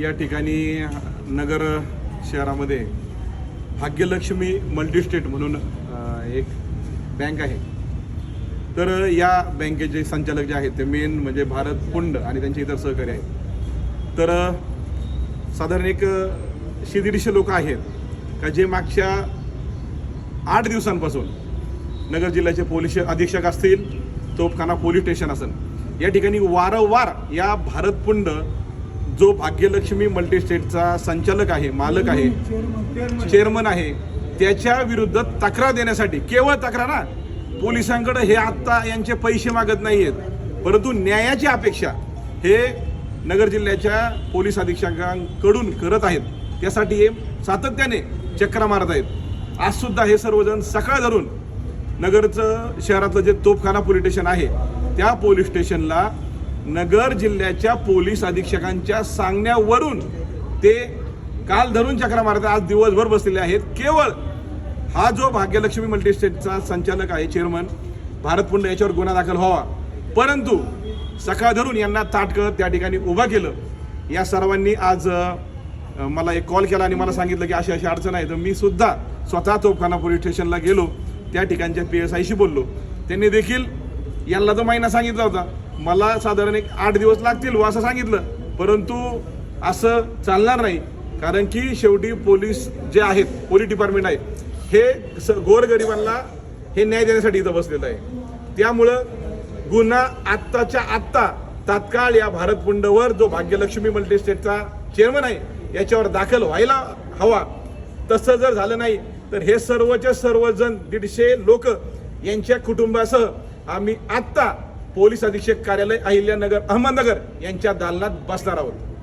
या ठिकाणी नगर शहरामध्ये भाग्यलक्ष्मी मल्टीस्टेट म्हणून एक बँक आहे. तर या बँकेचे संचालक जे आहेत ते मेन म्हणजे भारत पुंड आणि त्यांचे इतर सहकारी आहेत. तर साधारण एक शे दीडशे लोक आहेत. का जे मागच्या आठ दिवसांपासून नगर जिल्ह्याचे पोलीस अधीक्षक असतील तोपखाना पोलीस स्टेशन असेल या ठिकाणी वारंवार या भारतपुंड जो भाग्यलक्ष्मी मल्टीस्टेटचा संचालक आहे मालक आहे चेअरमन आहे त्याच्या विरुद्ध तक्रार देण्यासाठी केवळ तक्रार ना पोलिसांकडे हे आत्ता यांचे पैसे मागत नाही आहेत परंतु न्यायाची अपेक्षा हे नगर जिल्ह्याच्या पोलीस अधीक्षकांकडून करत आहेत. त्यासाठी हे सातत्याने चक्रा मारत आहेत. आज सुद्धा हे सर्वजण सकाळ धरून नगरचं शहरातलं जे तोफखाना पोलीस स्टेशन आहे त्या पोलीस स्टेशनला नगर जिल्ह्याच्या पोलीस अधीक्षकांच्या सांगण्यावरून ते काल धरून चक्रा मारत आज दिवसभर बसलेले आहेत. केवळ हा जो भाग्यलक्ष्मी मल्टीस्टेटचा संचालक आहे चेअरमन भारत पुंड याच्यावर गुन्हा दाखल व्हावा. परंतु सकाळ धरून यांना ताटकळत त्या ठिकाणी उभा केलं. या सर्वांनी आज मला एक कॉल केला आणि मला सांगितलं की अशी अशी अडचण आहे. तर मी सुद्धा स्वतः तोफखाना पोलीस स्टेशनला गेलो. त्या ठिकाणच्या पी एस आयशी बोललो. त्यांनी देखील यांना तो महिना सांगितला होता. मला साधारण एक आठ दिवस लागतील व असं सांगितलं. परंतु असं चालणार नाही. कारण की शेवटी पोलीस जे आहेत पोलीस डिपार्टमेंट आहे हे स गोरगरिबांना हे न्याय देण्यासाठी इथं बसलेलं आहे. त्यामुळं गुन्हा आत्ताच्या आत्ता तात्काळ या भारतपुंडवर जो भाग्यलक्ष्मी मल्टीस्टेटचा चेअरमन आहे याच्यावर दाखल व्हायला हवा. तसं जर झालं नाही तर हे सर्वच्या सर्वजण दीडशे लोक यांच्या कुटुंबासह आम्ही आत्ता पोलीस अधीक्षक कार्यालय अहिल्यानगर अहमदनगर यांच्या दालनात बसणार आहोत.